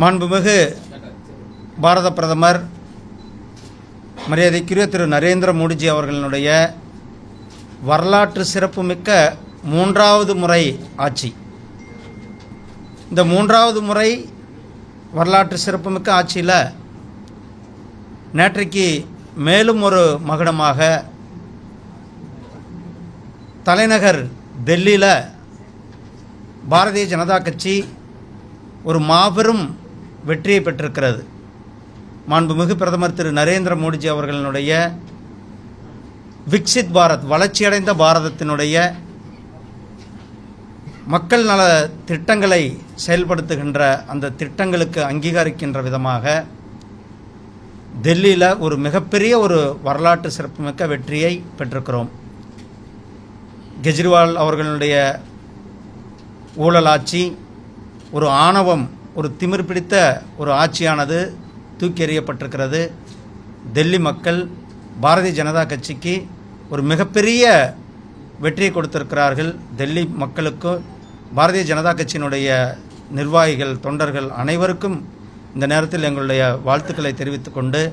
மாண்புமிகு பாரத பிரதமர் மரியாதைக்குரிய திரு நரேந்திர மோடிஜி அவர்களினுடைய வரலாற்று சிறப்புமிக்க மூன்றாவது முறை ஆட்சி. இந்த மூன்றாவது முறை வரலாற்று சிறப்புமிக்க ஆட்சியில் நேற்றைக்கு மேலும் ஒரு மகுடமாக தலைநகர் டெல்லியில் பாரதிய ஜனதா கட்சி ஒரு மாபெரும் வெற்றியை பெற்றிருக்கிறது. மாண்புமிகு பிரதமர் திரு நரேந்திர மோடிஜி அவர்களினுடைய விக்சித் பாரத் வளர்ச்சியடைந்த பாரதத்தினுடைய மக்கள் நல திட்டங்களை செயல்படுத்துகின்ற அந்த திட்டங்களுக்கு அங்கீகரிக்கின்ற விதமாக டெல்லியில் ஒரு மிகப்பெரிய ஒரு வரலாற்று சிறப்புமிக்க வெற்றியை பெற்றிருக்கிறோம். கெஜ்ரிவால் அவர்களுடைய ஊழலாட்சி ஒரு ஆணவம் ஒரு திமிர் பிடித்த ஒரு ஆட்சியானது தூக்கி எறியப்பட்டிருக்கிறது. டெல்லி மக்கள் பாரதிய ஜனதா கட்சிக்கு ஒரு மிகப்பெரிய வெற்றியை கொடுத்திருக்கிறார்கள். டெல்லி மக்களுக்கு பாரதிய ஜனதா கட்சியினுடைய நிர்வாகிகள் தொண்டர்கள் அனைவருக்கும் இந்த நேரத்தில் எங்களுடைய வாழ்த்துக்களை தெரிவித்துக்கொண்டு